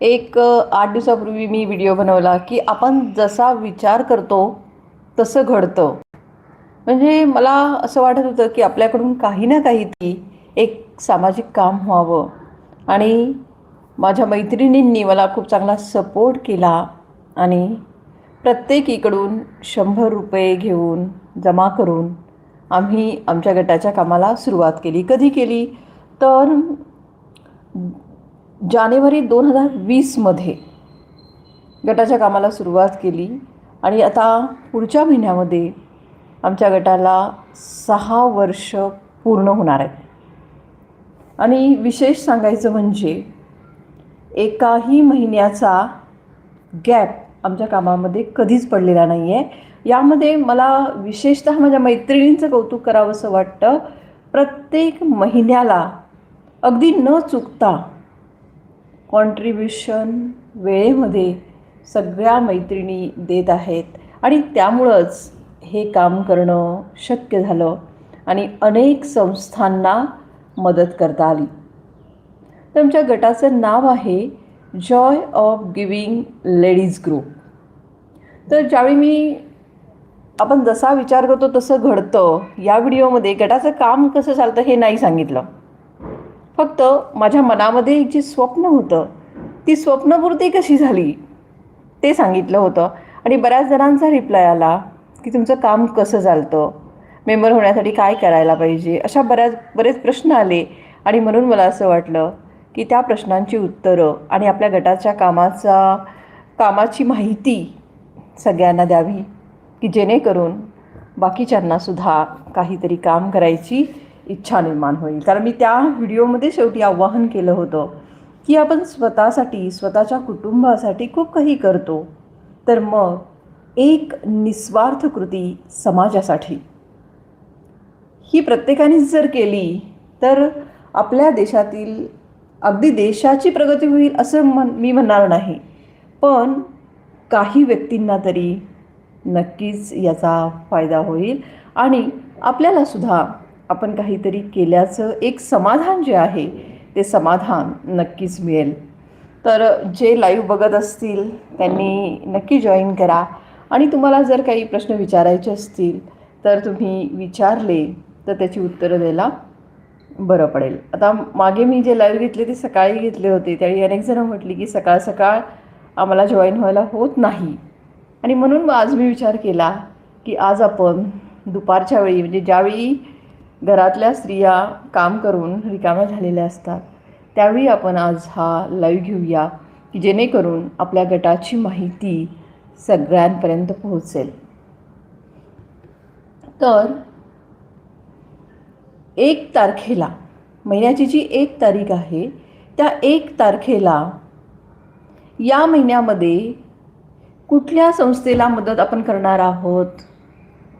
एक आठ दिवसापूर्वी मी व्हिडिओ बनवला की आपण जसा विचार करतो तसं घडतं. म्हणजे मला असं वाटत होतं की आपल्याकडून काही ना काहीतरी एक सामाजिक काम व्हावं. आणि माझ्या मैत्रिणींनी मला खूप चांगला सपोर्ट केला आणि प्रत्येकीकडून शंभर रुपये घेऊन जमा करून आम्ही आमच्या गटाच्या कामाला सुरुवात केली. कधी केली? तर जानेवारी दोन हजार वीसमध्ये गटाच्या कामाला सुरुवात केली. आणि आता पुढच्या महिन्यामध्ये आमच्या गटाला सहा वर्ष पूर्ण होणार आहेत. आणि विशेष सांगायचं म्हणजे एकाही महिन्याचा गॅप आमच्या कामामध्ये कधीच पडलेला नाही आहे यामध्ये मला विशेषतः माझ्या मैत्रिणींचं कौतुक करावंसं वाटतं. प्रत्येक महिन्याला अगदी न चुकता कॉन्ट्रीब्युशन वेळेमध्ये सगळ्या मैत्रिणी देत आहेत. आणि त्यामुळंच हे काम करणं शक्य झालं आणि अनेक संस्थांना मदत करता आली. तुमच्या गटाचं नाव आहे joy of giving ladies group तर ज्यावेळी मी आपण जसा विचार करतो तसं घडतं. या व्हिडिओमध्ये गटाचं काम कसं चालतं हे नाही सांगितलं. फक्त माझ्या मनामध्ये एक जी स्वप्न होतं ती स्वप्नपूर्ती कशी झाली ते सांगितलं होतं. आणि बऱ्याच जणांचा रिप्लाय आला की तुमचं काम कसं चालतं मेंबर होण्यासाठी काय करायला पाहिजे अशा बऱ्याच बरेच प्रश्न आले. आणि म्हणून मला असं वाटलं की त्या प्रश्नांची उत्तरं आणि आपल्या गटाच्या कामाचा कामाची माहिती सगळ्यांना द्यावी की जेणेकरून बाकीच्यांनासुद्धा काहीतरी काम करायची इच्छा निर्माण होईल. कारण मी त्या व्हिडिओमध्ये शेवटी आवाहन केलं होतं की आपण स्वतःसाठी स्वतःच्या कुटुंबासाठी खूप काही करतो तर मग एक निस्वार्थ कृती समाजासाठी. ही प्रत्येकाने जर केली तर आपल्या देशातील अगदी देशाची प्रगती होईल असं म्हण मी म्हणणार नाही. पण काही व्यक्तींना तरी नक्कीच याचा फायदा होईल आणि आपल्यालासुद्धा आपण काहीतरी केल्याचं एक समाधान जे आहे ते समाधान नक्कीच मिळेल. तर जे लाईव्ह बघत असतील त्यांनी नक्की जॉईन करा. आणि तुम्हाला जर काही प्रश्न विचारायचे असतील तर तुम्ही विचारले तर त्याची उत्तरं द्यायला बरं पडेल. आता मागे मी जे लाईव्ह घेतले ते सकाळी घेतले होते. त्यावेळी अनेक जणं म्हटली की सकाळ सकाळ आम्हाला जॉईन व्हायला होत नाही. आणि म्हणून मग आज मी विचार केला की आज आपण दुपारच्या वेळी म्हणजे ज्यावेळी घरातल्या स्त्रिया काम करून रिकाम्या झालेल्या असतात. त्यावेळी आपण आज हा लाईव्ह घेऊया की जेणेकरून आपल्या गटाची माहिती सगळ्यांपर्यंत पोहोचेल. तर एक तारखेला महिन्याची जी एक तारीख आहे त्या एक तारखेला या महिन्यामध्ये कुठल्या संस्थेला मदत आपण करणार आहोत?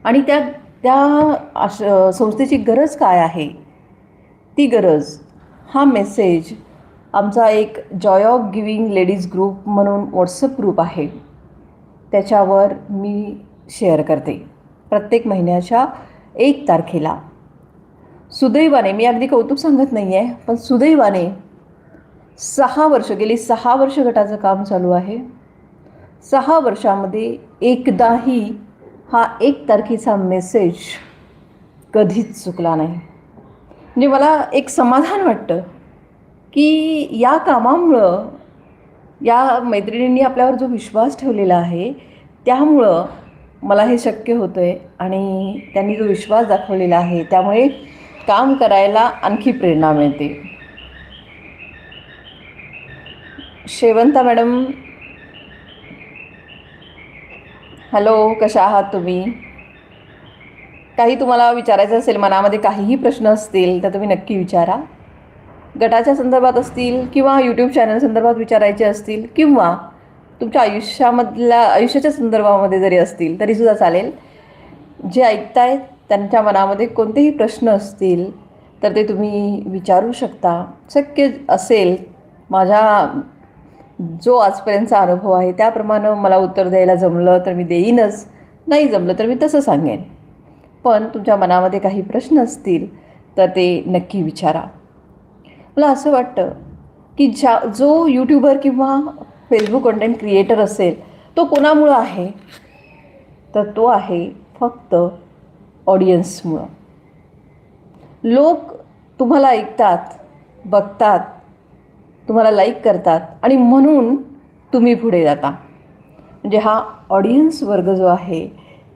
आणि त्या त्या अश संस्थेची गरज काय आहे? ती गरज हा मेसेज आमचा एक joy of giving ladies group म्हणून व्हॉट्सअप ग्रुप आहे. त्याच्यावर मी शेअर करते. प्रत्येक महिन्याच्या एक तारखेला. सुदैवाने मी अगदी कौतुक सांगत नाही आहे पण सुदैवाने सहा वर्ष गेली सहा वर्ष गटाचं काम चालू आहे. सहा वर्षामध्ये एकदाही हा एक तारखेचा मेसेज कधीच चुकला नाही. म्हणजे मला एक समाधान वाटतं की या कामामुळं या मैत्रिणींनी आपल्यावर जो विश्वास ठेवलेला आहे त्यामुळं मला हे शक्य होतं आहे आणि त्यांनी जो विश्वास दाखवलेला आहे त्यामुळे काम करायला आणखी प्रेरणा मिळते. शेवंता मॅडम हॅलो कशा आहात तुम्ही? काही तुम्हाला विचारायचं असेल मनामध्ये काहीही प्रश्न असतील तर तुम्ही नक्की विचारा. गटाच्या संदर्भात असतील किंवा यूट्यूब चॅनल संदर्भात विचारायचे असतील किंवा तुमच्या आयुष्यामधल्या आयुष्याच्या संदर्भामध्ये जरी असतील तरीसुद्धा चालेल. जे ऐकतायत त्यांच्या मनामध्ये कोणतेही प्रश्न असतील तर ते तुम्ही विचारू शकता. शक्य असेल माझ्या जो आजपर्यंतचा अनुभव आहे त्याप्रमाणे मला उत्तर द्यायला जमलं तर मी देईनच. नाही जमलं तर मी तसं सांगेन. पण तुमच्या मनामध्ये काही प्रश्न असतील तर ते नक्की विचारा. मला असं वाटतं की ज्या जो यूट्यूबर किंवा फेसबुक कंटेंट क्रिएटर असेल तो कोणामुळं आहे? तर तो आहे फक्त ऑडियन्समुळं लोक तुम्हाला ऐकतात बघतात तुम्हाला लाईक करतात आणि म्हणून तुम्ही पुढे जाता. म्हणजे हा ऑडियन्स वर्ग जो आहे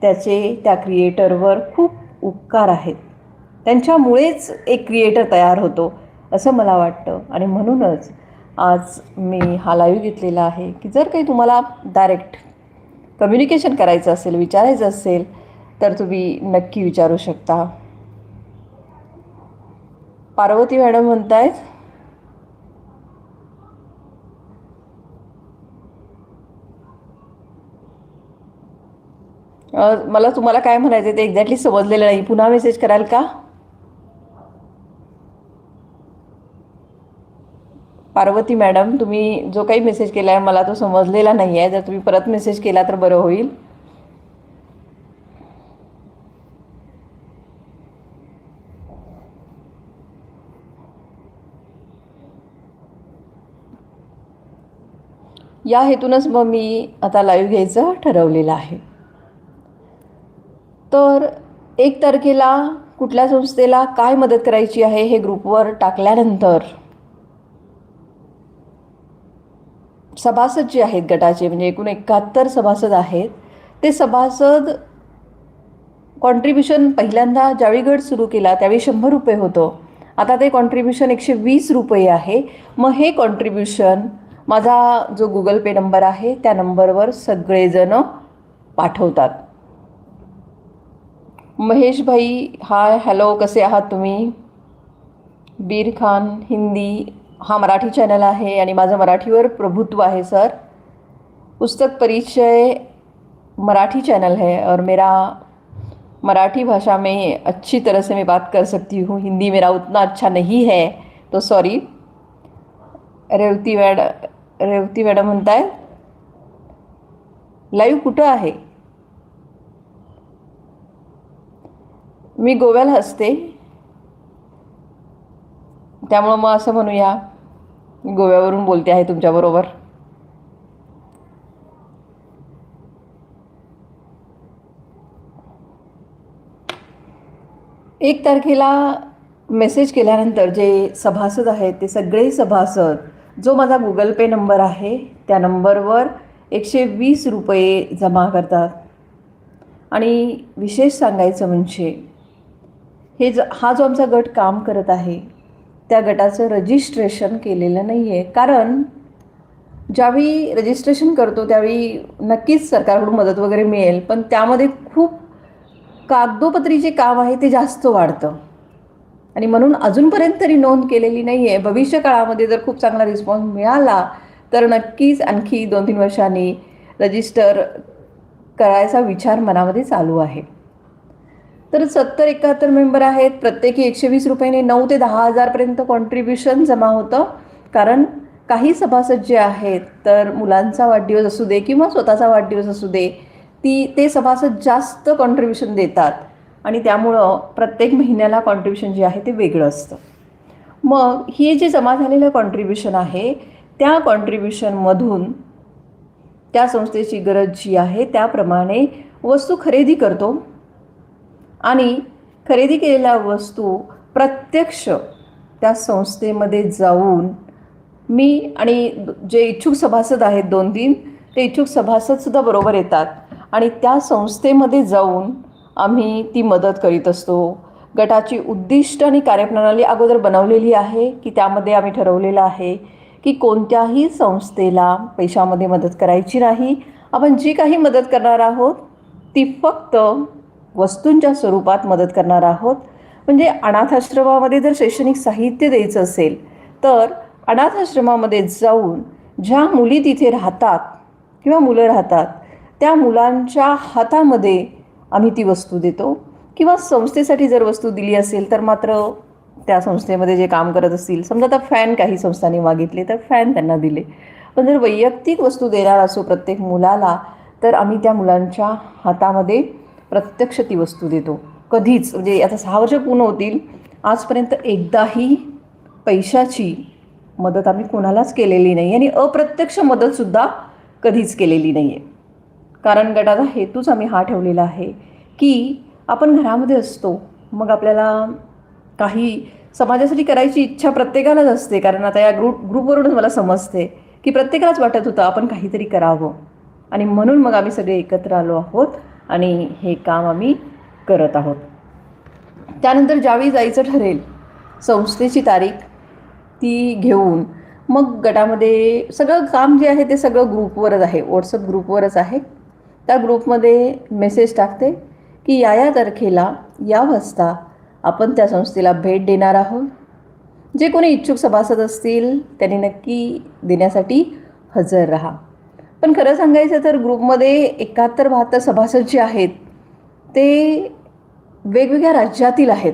त्याचे त्या क्रिएटरवर खूप उपकार आहेत. त्यांच्यामुळेच एक क्रिएटर तयार होतो असं मला वाटतं. आणि म्हणूनच आज मी हा लाईव्ह घेतलेला आहे की जर काही तुम्हाला डायरेक्ट कम्युनिकेशन करायचं असेल विचारायचं असेल तर तुम्ही नक्की विचारू शकता. पार्वती मॅडम म्हणतायत मला तुम्हाला काय म्हणायचं ते एक्झॅक्टली समजलेलं नाही. पुन्हा मेसेज कराल का? पार्वती मॅडम तुम्ही जो काही मेसेज केला आहे मला तो समजलेला नाही आहे जर तुम्ही परत मेसेज केला तर बरं होईल. या हेतूनच मग मी आता लाईव्ह घ्यायचं ठरवलेलं आहे. तर एक तारखेला कुठल्या संस्थेला काय मदत करायची आहे हे ग्रुपवर टाकल्यानंतर सभासद जे आहेत गटाचे म्हणजे एकूण एकाहत्तर सभासद आहेत ते सभासद कॉन्ट्रीब्युशन पहिल्यांदा ज्यावेळी गट सुरू केला त्यावेळी शंभर रुपये होतं. आता ते कॉन्ट्रीब्युशन एकशे वीस रुपये आहे. मग हे कॉन्ट्रीब्युशन माझा जो गुगल पे नंबर आहे त्या नंबरवर सगळेजण पाठवतात. महेश भाई, हाय हॅलो कसे आहात तुम्ही? बीर खान, हिंदी, हा मराठी चॅनल आहे आणि माझं मराठीवर प्रभुत्व आहे सर पुस्तक परिचय मराठी चैनल है और मेरा मराठी भाषा में अच्छी तरह से मैं बात कर सकती हूँ। हिंदी मेरा उतना अच्छा नहीं है तो sorry Revati ma'am, Revati madam म्हणताय लाईव्ह कुठं आहे? मी गोव्याला असते. त्यामुळं मग असं म्हणूया गोव्यावरून बोलते आहे तुमच्याबरोबर. एक तारखेला मेसेज केल्यानंतर जे सभासद आहेत ते सगळे सभासद जो माझा गुगल पे नंबर आहे त्या नंबरवर एकशे वीस रुपये जमा करतात. आणि विशेष सांगायचं म्हणजे हे ज हा जो आमचा गट काम करत आहे त्या गटाचं रजिस्ट्रेशन केलेलं नाही आहे कारण ज्यावेळी रजिस्ट्रेशन करतो त्यावेळी नक्कीच सरकारकडून मदत वगैरे मिळेल. पण त्यामध्ये खूप कागदोपत्री जे काम आहे ते जास्त वाढतं. आणि म्हणून अजूनपर्यंत तरी नोंद केलेली नाही आहे भविष्य काळामध्ये जर खूप चांगला रिस्पॉन्स मिळाला तर नक्कीच आणखी दोन तीन वर्षांनी रजिस्टर करायचा विचार मनामध्ये चालू आहे. तर सत्तर एकाहत्तर मेंबर आहेत. प्रत्येकी एकशे वीस रुपयाने नऊ ते दहा हजारपर्यंत कॉन्ट्रीब्युशन जमा होतं. कारण काही सभासद जे आहेत तर मुलांचा वाढदिवस असू दे किंवा स्वतःचा वाढदिवस असू दे ती ते सभासद जास्त कॉन्ट्रीब्युशन देतात. आणि त्यामुळं प्रत्येक महिन्याला कॉन्ट्रीब्युशन जे आहे ते वेगळं असतं. मग हे जे जमा झालेलं कॉन्ट्रीब्युशन आहे त्या कॉन्ट्रीब्युशनमधून त्या संस्थेची गरज जी आहे त्याप्रमाणे वस्तू खरेदी करतो. आणि खरेदी केलेल्या वस्तू प्रत्यक्ष त्या संस्थेमध्ये जाऊन मी आणि जे इच्छुक सभासद आहेत दोन तीन ते इच्छुक सभासदसुद्धा बरोबर येतात. आणि त्या संस्थेमध्ये जाऊन आम्ही ती मदत करीत असतो. गटाची उद्दिष्ट आणि कार्यप्रणाली अगोदर बनवलेली आहे की त्यामध्ये आम्ही ठरवलेलं आहे की कोणत्याही संस्थेला पैशामध्ये मदत करायची नाही. आपण जी काही मदत करणार आहोत ती फक्त वस्तूंच्या स्वरूपात मदत करणार आहोत. म्हणजे अनाथाश्रमामध्ये जर शैक्षणिक साहित्य द्यायचं असेल तर अनाथाश्रमामध्ये जाऊन ज्या मुली तिथे राहतात किंवा मुलं राहतात त्या मुलांच्या हातामध्ये आम्ही ती वस्तू देतो. किंवा संस्थेसाठी जर वस्तू दिली असेल तर मात्र त्या संस्थेमध्ये जे काम करत असतील समजा आता फॅन काही संस्थांनी मागितले तर फॅन त्यांना दिले. पण जर वैयक्तिक वस्तू देणार असो प्रत्येक मुलाला तर आम्ही त्या मुलांच्या हातामध्ये प्रत्यक्ष ती वस्तू देतो. कधीच म्हणजे आता सहा वर्ष पूर्ण होतील. आजपर्यंत एकदाही पैशाची मदत आम्ही कोणालाच केलेली नाही आणि अप्रत्यक्ष मदतसुद्धा कधीच केलेली नाही आहे कारण गटाचा हेतूच आम्ही हा ठेवलेला आहे की आपण घरामध्ये असतो मग आपल्याला काही समाजासाठी करायची इच्छा प्रत्येकालाच असते. कारण आता या ग्रुप ग्रुपवरूनच मला समजते की प्रत्येकालाच वाटत होतं आपण काहीतरी करावं. आणि म्हणून मग आम्ही सगळे एकत्र आलो आहोत. आणि हे काम आम्ही करत आहोत. त्यानंतर ज्यावेळी जायचं ठरेल संस्थेची तारीख ती घेऊन मग गटामध्ये सगळं काम जे आहे ते सगळं ग्रुपवरच आहे व्हॉट्सअप ग्रुपवरच आहे. त्या ग्रुपमध्ये मेसेज टाकते की या या तारखेला या वाजता आपण त्या संस्थेला भेट देणार आहोत. जे कोणी इच्छुक सभासद असतील त्यांनी नक्की देण्यासाठी हजर राहा. पण खरं सांगायचं तर ग्रुपमध्ये एकाहत्तर बहात्तर सभासद जे आहेत ते वेगवेगळ्या राज्यातील आहेत.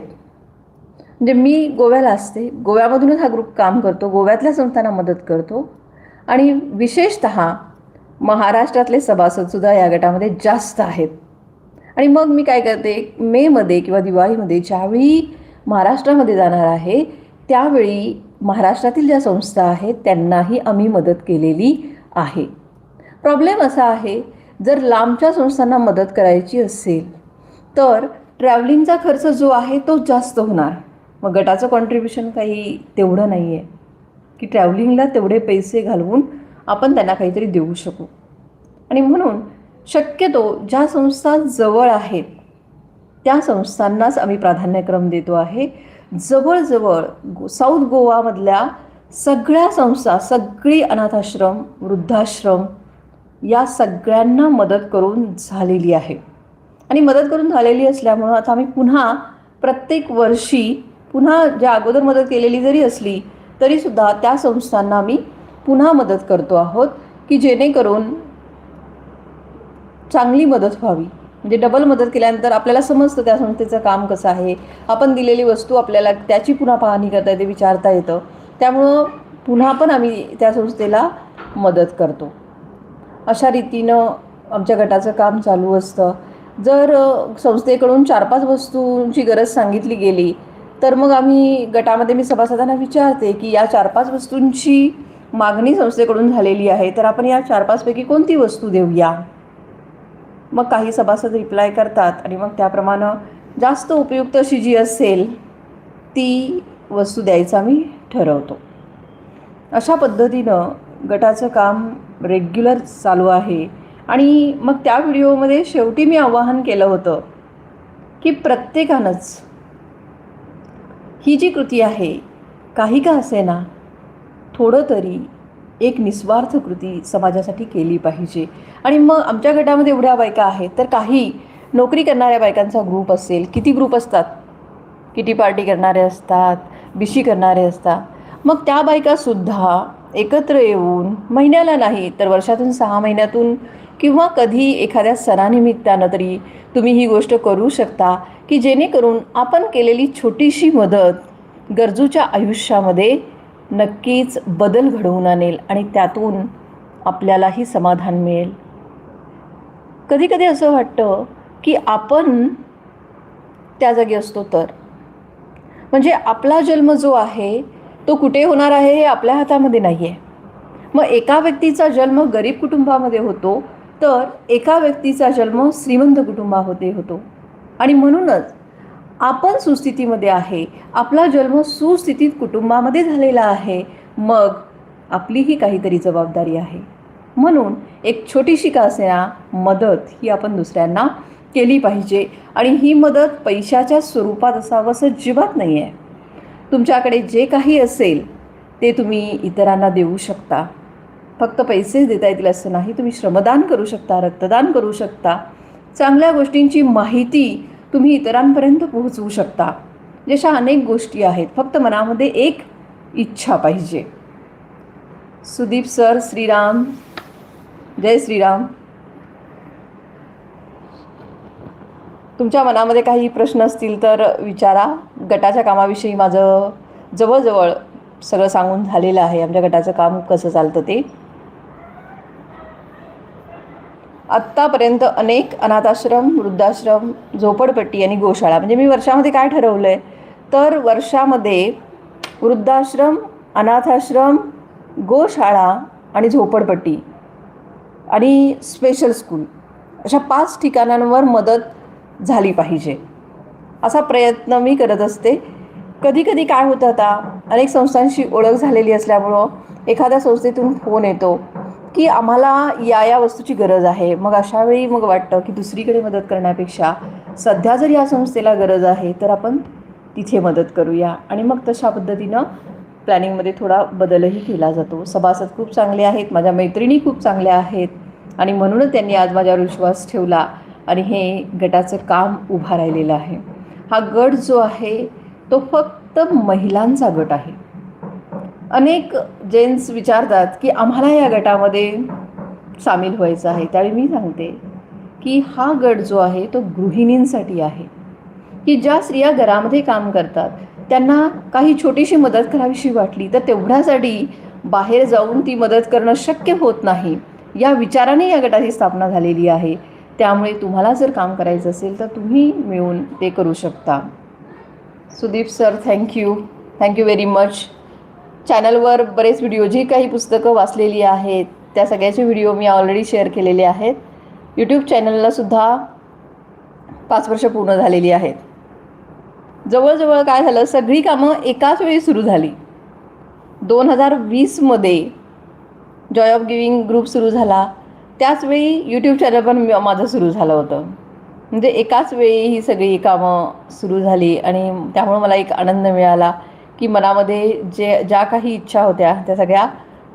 म्हणजे मी गोव्याला असते. गोव्यामधूनच हा ग्रुप काम करतो. गोव्यातल्या संस्थांना मदत करतो. आणि विशेषत महाराष्ट्रातले सभासदसुद्धा या गटामध्ये जास्त आहेत. आणि मग मी काय करते? मेमध्ये किंवा दिवाळीमध्ये ज्यावेळी महाराष्ट्रामध्ये जाणार आहे त्यावेळी महाराष्ट्रातील ज्या संस्था आहेत त्यांनाही आम्ही मदत केलेली आहे. प्रॉब्लेम असा आहे जर लांबच्या संस्थांना मदत करायची असेल तर ट्रॅव्हलिंगचा खर्च जो आहे तो जास्त होणार. मग गटाचं कॉन्ट्रीब्युशन काही तेवढं नाही आहे की ट्रॅव्हलिंगला तेवढे पैसे घालवून आपण त्यांना काहीतरी देऊ शकू. आणि म्हणून शक्यतो ज्या संस्था जवळ आहेत त्या संस्थांनाच आम्ही प्राधान्यक्रम देतो आहे. जवळजवळ गो साऊथ गोवामधल्या सगळ्या संस्था सगळी अनाथाश्रम वृद्धाश्रम या सगळ्यांना मदत करून झालेली आहे. आणि मदत करून झालेली असल्यामुळं आता आम्ही पुन्हा प्रत्येक वर्षी पुन्हा ज्या अगोदर मदत केलेली जरी असली तरीसुद्धा त्या संस्थांना आम्ही पुन्हा मदत करतो आहोत की जेणेकरून चांगली मदत व्हावी. म्हणजे डबल मदत केल्यानंतर आपल्याला समजतं त्या संस्थेचं काम कसं आहे. आपण दिलेली वस्तू आपल्याला त्याची पुन्हा पाहणी करता येते विचारता येतं. त्यामुळं पुन्हा पण आम्ही त्या संस्थेला मदत करतो. अशा रीतीनं आमच्या गटाचं काम चालू असतं. जर संस्थेकडून चार पाच वस्तूंची गरज सांगितली गेली तर मग आम्ही गटामध्ये मी सभासदांना विचारते की या चार पाच वस्तूंची मागणी संस्थेकडून झालेली आहे तर आपण या चार पाचपैकी कोणती वस्तू देऊया? मग काही सभासद रिप्लाय करतात आणि मग त्याप्रमाणे जास्त उपयुक्त अशी जी असेल ती वस्तू द्यायचं आम्ही ठरवतो. अशा पद्धतीनं गटाचं काम रेग्युलर चालू आहे. आणि मग त्या व्हिडिओमध्ये शेवटी मी आवाहन केलं होतं की प्रत्येकानंच ही जी कृती आहे काही का असेना थोडं तरी एक निस्वार्थ कृती समाजासाठी केली पाहिजे. आणि मग आमच्या गटामध्ये एवढ्या बायका आहेत तर काही नोकरी करणाऱ्या बायकांचा ग्रुप असेल किती ग्रुप असतात? किटी पार्टी करणारे असतात? बिशी करणारे असतात? मग त्या बायकासुद्धा एकत्र येऊन महिन्याला नाही तर वर्षातून सहा महिन्यातून किंवा कधी एखाद्या सणानिमित्तानं तरी तुम्ही ही गोष्ट करू शकता की जेणेकरून आपण केलेली छोटीशी मदत गरजूच्या आयुष्यामध्ये नक्कीच बदल घडवून आणेल आणि त्यातून आपल्यालाही समाधान मिळेल. कधीकधी असं वाटतं की आपण त्या जागी असतो तर. म्हणजे आपला जन्म जो आहे तो कुठे होणार आहे हे आपल्या हातामध्ये नाही आहे मग एका व्यक्तीचा जन्म गरीब कुटुंबामध्ये होतो तर एका व्यक्तीचा जन्म श्रीमंत कुटुंबामध्ये होतो. आणि म्हणूनच आपण सुस्थितीमध्ये आहे आपला जन्म सुस्थितीत कुटुंबामध्ये झालेला आहे मग आपलीही काहीतरी जबाबदारी आहे. म्हणून एक छोटीशी का असेना मदत ही आपण दुसऱ्यांना केली पाहिजे. आणि ही मदत पैशाच्या स्वरूपात असावं असं अजिबात नाही आहे तुमच्याकडे जे काही असेल ते तुम्ही इतरांना देऊ शकता. फक्त पैसेच देता येतील असं नाही. तुम्ही श्रमदान करू शकता रक्तदान करू शकता. चांगल्या गोष्टींची माहिती तुम्ही इतरांपर्यंत पोहोचवू शकता. जशा अनेक गोष्टी आहेत फक्त मनामध्ये एक इच्छा पाहिजे. सुदीप सर श्रीराम. जय श्रीराम. तुमच्या मनामध्ये काही प्रश्न असतील तर विचारा. गटाच्या कामाविषयी माझं जवळजवळ सगळं सांगून झालेलं आहे. आमच्या गटाचं काम कसं चालतं ते. आत्तापर्यंत अनेक अनाथाश्रम वृद्धाश्रम झोपडपट्टी आणि गोशाळा म्हणजे मी वर्षामध्ये काय ठरवलं आहे तर वर्षामध्ये वृद्धाश्रम अनाथाश्रम गोशाळा आणि झोपडपट्टी आणि स्पेशल स्कूल अशा पाच ठिकाणांवर मदत झाली पाहिजे. असा प्रयत्न मी करत असते. कधी कधी काय होतं आता अनेक संस्थांशी ओळख झालेली असल्यामुळं एखाद्या संस्थेतून फोन येतो की आम्हाला या या वस्तूची गरज आहे. मग अशा वेळी मग वाटतं की दुसरीकडे मदत करण्यापेक्षा सध्या जर या संस्थेला गरज आहे तर आपण तिथे मदत करूया. आणि मग तशा पद्धतीनं प्लॅनिंगमध्ये थोडा बदलही केला जातो. सभासद खूप चांगले आहेत माझ्या मैत्रिणी खूप चांगल्या आहेत. आणि म्हणूनच त्यांनी आज माझ्यावर विश्वास ठेवला. आणि हे गटाचं काम उभा राहिलेलं आहे. हा गट जो आहे तो फक्त महिलांचा गट आहे. अनेक जेंट्स विचारतात की आम्हाला या गटामध्ये सामील व्हायचं आहे. त्यावेळी मी सांगते की हा गट जो आहे तो गृहिणींसाठी आहे. की ज्या स्त्रिया घरामध्ये काम करतात त्यांना काही छोटीशी मदत करावीशी वाटली तर तेवढ्यासाठी बाहेर जाऊन ती मदत करणं शक्य होत नाही. या विचाराने या गटाची स्थापना झालेली आहे. त्यामुळे तुम्हाला जर काम करायचं असेल तर तुम्ही मिळून ते करू शकता. Sudeep sir thank you thank you very much चॅनलवर बरेच व्हिडिओ जी काही पुस्तकं वाचलेली आहेत त्या सगळ्याचे व्हिडिओ मी ऑलरेडी शेअर केलेले आहेत. यूट्यूब चॅनललासुद्धा पाच वर्ष पूर्ण झालेली आहेत. जवळजवळ काय झालं सगळी कामं एकाच वेळी सुरू झाली. दोन हजार वीसमध्ये जॉय ऑफ गिविंग ग्रुप सुरू झाला. त्याचवेळी यूट्यूब चॅनल पण माझं सुरू झालं होतं. म्हणजे एकाच वेळी ही सगळी कामं सुरू झाली आणि त्यामुळं मला एक आनंद मिळाला की मनामध्ये जे ज्या काही इच्छा होत्या त्या सगळ्या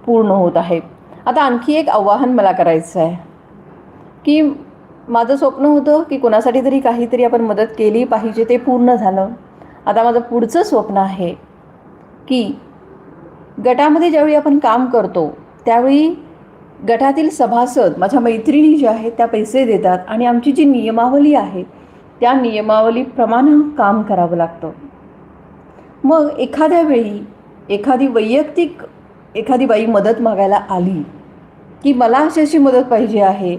पूर्ण होत आहेत. आता आणखी एक आव्हान मला करायचं आहे. की माझं स्वप्न होतं की कोणासाठी तरी काहीतरी आपण मदत केली पाहिजे ते पूर्ण झालं. आता माझं पुढचं स्वप्न आहे की गटामध्ये ज्यावेळी आपण काम करतो त्यावेळी गटातील सभासद माझ्या मैत्रिणी ज्या आहेत त्या पैसे देतात आणि आमची जी नियमावली आहे त्या नियमावलीप्रमाणे काम करावं लागतं. मग एखाद्या वेळी एखादी वैयक्तिक एखादी बाई मदत मागायला आली की मला अशी अशी मदत पाहिजे आहे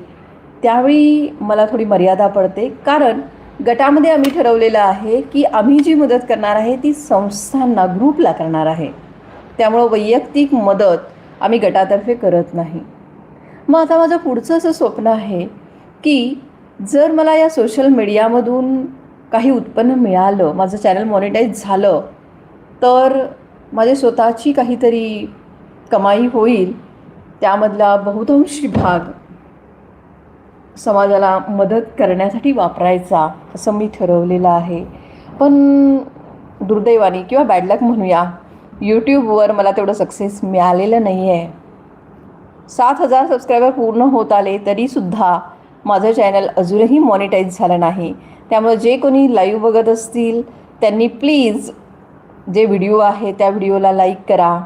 त्यावेळी मला थोडी मर्यादा पडते. कारण गटामध्ये आम्ही ठरवलेलं आहे की आम्ही जी मदत करणार आहे ती संस्थांना ग्रुपला करणार आहे. त्यामुळं वैयक्तिक मदत आम्ही गटातर्फे करत नाही. मग आता माझं पुढचं असं स्वप्न आहे की जर मला या सोशल मीडियामधून काही उत्पन्न मिळालं माझं चॅनल मॉनिटाईज झालं तर माझी स्वतःची काहीतरी कमाई होईल त्यामधला बहुतांशी भाग समाजाला मदत करण्यासाठी वापरायचा असं मी ठरवलेलं आहे. पण दुर्दैवाने किंवा बॅडलक म्हणूया यूट्यूबवर मला तेवढं सक्सेस मिळालेलं नाही आहे सात हजार सबस्क्रायबर पूर्ण होत आले तरीसुद्धा माझं चॅनल अजूनही मॉनिटाईज झालं नाही. त्यामुळे जे कोणी लाईव्ह बघत असतील त्यांनी प्लीज जे व्हिडिओ आहे त्या व्हिडिओला लाईक करा.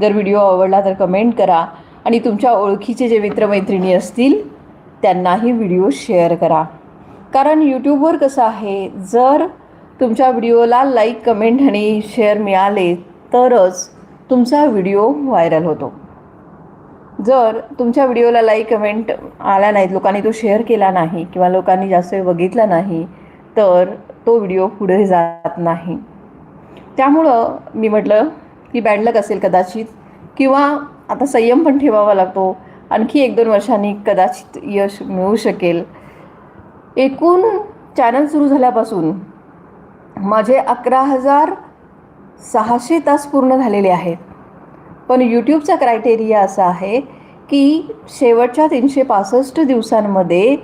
जर व्हिडिओ आवडला तर कमेंट करा. आणि तुमच्या ओळखीचे जे मित्रमैत्रिणी असतील त्यांनाही व्हिडिओ शेअर करा. कारण यूट्यूबवर कसं आहे जर तुमच्या व्हिडिओला लाईक कमेंट आणि शेअर मिळाले तरच तुमचा व्हिडिओ व्हायरल होतो. जर तुमच्या व्हिडिओला लाईक कमेंट आला नाहीत लोकांनी तो शेअर केला नाही किंवा लोकांनी जास्त वेळ बघितला नाही तर तो व्हिडिओ पुढे जात नाही. त्यामुळं मी म्हटलं की बॅडलक असेल कदाचित किंवा आता संयम पण ठेवावा लागतो. आणखी एक दोन वर्षांनी कदाचित यश मिळू शकेल. एकूण चॅनल सुरू झाल्यापासून माझे अकरा हजार सहाशे तास पूर्ण झालेले आहेत. पण यूट्यूबचा क्रायटेरिया असा आहे की शेवटच्या तीनशे पासष्ट दिवसांमध्ये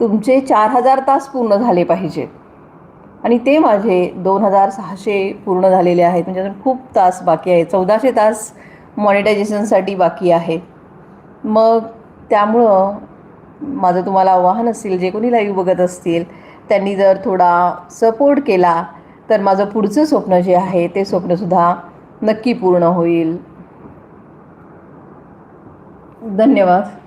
तुमचे चार हजार तास पूर्ण झाले पाहिजेत. आणि ते माझे दोन हजार सहाशे पूर्ण झालेले आहेत. म्हणजे अजून खूप तास बाकी आहे. चौदाशे तास मॉनिटायझेशनसाठी बाकी आहे. मग त्यामुळं माझं तुम्हाला आव्हान असेल जे कोणी लाईव्ह बघत असतील त्यांनी जर थोडा सपोर्ट केला तर माझं पुढचं स्वप्न जे आहे ते स्वप्नसुद्धा नक्की पूर्ण होईल. धन्यवाद.